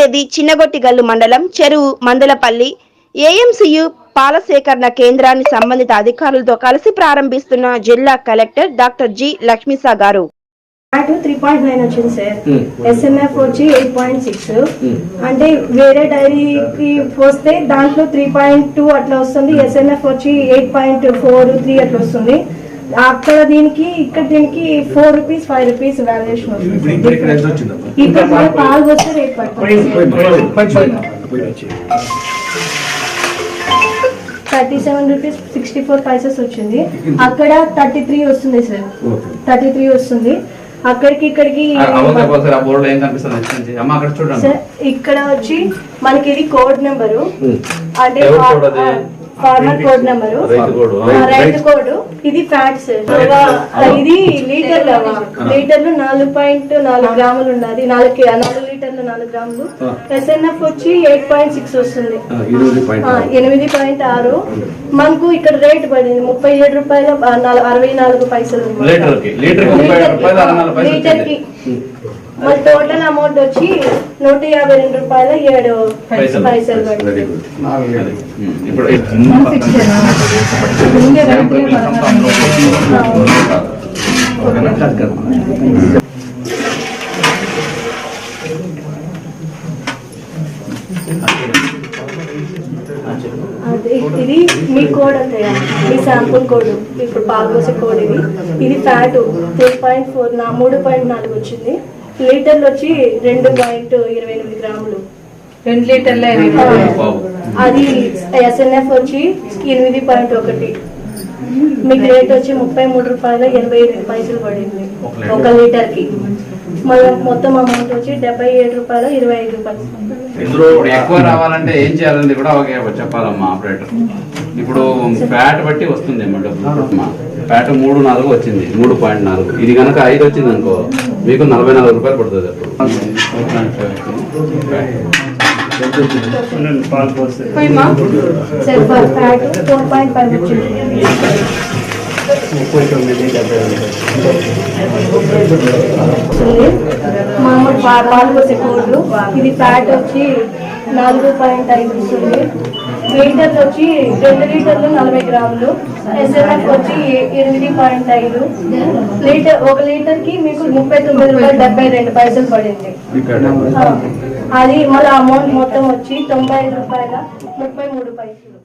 తేదీ చిన్నగొట్టిగల్లు మండలం చెరువు మందలపల్లి ఏఎంసీయు పాల సేకరణ కేంద్రాన్ని సంబంధిత అధికారులతో కలిసి ప్రారంభిస్తున్న జిల్లా కలెక్టర్ డాక్టర్ జి లక్ష్మీసా గారు. అటు త్రీ పాయింట్ నైన్ వచ్చింది సార్. Hmm. ఎస్ఎన్ఎఫ్ వచ్చి ఎయిట్ పాయింట్ సిక్స్ అంటే వేరే డైరీకి వస్తే దాంట్లో త్రీ పాయింట్ టూ అట్లా వస్తుంది. ఎస్ఎన్ఎఫ్ వచ్చి ఎయిట్ పాయింట్ ఫోర్ త్రీ అట్లా వస్తుంది. అక్కడ దీనికి ఇక్కడ దీనికి four rupees five rupees valuation ఇక్కడ పాలు వస్తే rate thirty seven rupees sixty four paises వచ్చింది అక్కడ థర్టీ త్రీ వస్తుంది సార్. థర్టీ త్రీ వస్తుంది. అక్కడికి ఇక్కడికి ఇక్కడ వచ్చి మనకి ఇది కోడ్ నెంబరు అంటే? Farmer code number. రైతు కోడ్ ఇది ఫ్యాట్ సార్ ఇది లీటర్ లీటర్లు నాలుగు పాయింట్ నాలుగు గ్రాములు ఉన్నది నాలుగు నాలుగు లీటర్లు నాలుగు గ్రాములు. ఎస్ఎన్ఎఫ్ వచ్చి ఎయిట్ పాయింట్ సిక్స్ వస్తుంది. ఎనిమిది పాయింట్ ఆరు. మనకు ఇక్కడ రేట్ పడింది. ముప్పై ఏడు రూపాయల అరవై నాలుగు పైసలు ఉంది. లీటర్కి మన టోటల్ అమౌంట్ వచ్చి నూట యాభై రెండు రూపాయల ఏడు పైసలు. ఇది మీ కోడ్ అంటే మీ శాంపుల్ కోడ్ ఇప్పుడు పాల్గొసే కోడ్ ఇది. ఇది ఫ్యాట్ త్రీ పాయింట్ ఫోర్ నా మూడు పాయింట్ నాలుగు వచ్చింది. లీటర్లు వచ్చి రెండు పాయింట్ ఇరవై ఎనిమిది గ్రాములు. రెండు లీటర్ల అది ఎస్ఎన్ఎఫ్ వచ్చి ఎనిమిది పాయింట్ ఒకటి. మీకు రేట్ వచ్చి ముప్పై మూడు రూపాయల ఎనభై ఎనిమిది పైసలు పడింది ఒక లీటర్. కి మన మొత్తం అమౌంట్ వచ్చి డెబ్బై ఏడు రూపాయల ఇరవై ఐదు పైసలు. ఇందులో ఇప్పుడు ఎక్కువ రావాలంటే ఏం చేయాలని కూడా ఒకే చెప్పాలమ్మా ఆపరేటర్. ఇప్పుడు ఫ్యాట్ బట్టి వస్తుంది అమ్మా డబ్బులు. ఫ్యాట్ మూడు నాలుగు వచ్చింది మూడు పాయింట్ నాలుగు. ఇది కనుక ఐదు వచ్చింది అనుకో మీకు నలభై నాలుగు రూపాయలు పడుతుంది అప్పుడు. వచ్చింది. వస్తుంది. మామూలు పా- పాలు పోసే కోడ్లు ఇది ఫ్యాట్ వచ్చి నాలుగు పాయింట్ ఐదు వస్తుంది. లీటర్లు వచ్చి రెండు లీటర్లు నలభై గ్రాములు. ఎస్ఎల్ఎఫ్ వచ్చి ఎనిమిది పాయింట్ ఐదు. లీటర్ ఒక లీటర్కి మీకు ముప్పై తొమ్మిది రూపాయలు డెబ్బై రెండు పైసలు పడింది. అది మళ్ళీ అమౌంట్ మొత్తం వచ్చి తొంభై ఐదు రూపాయల ముప్పై మూడు పైసలు.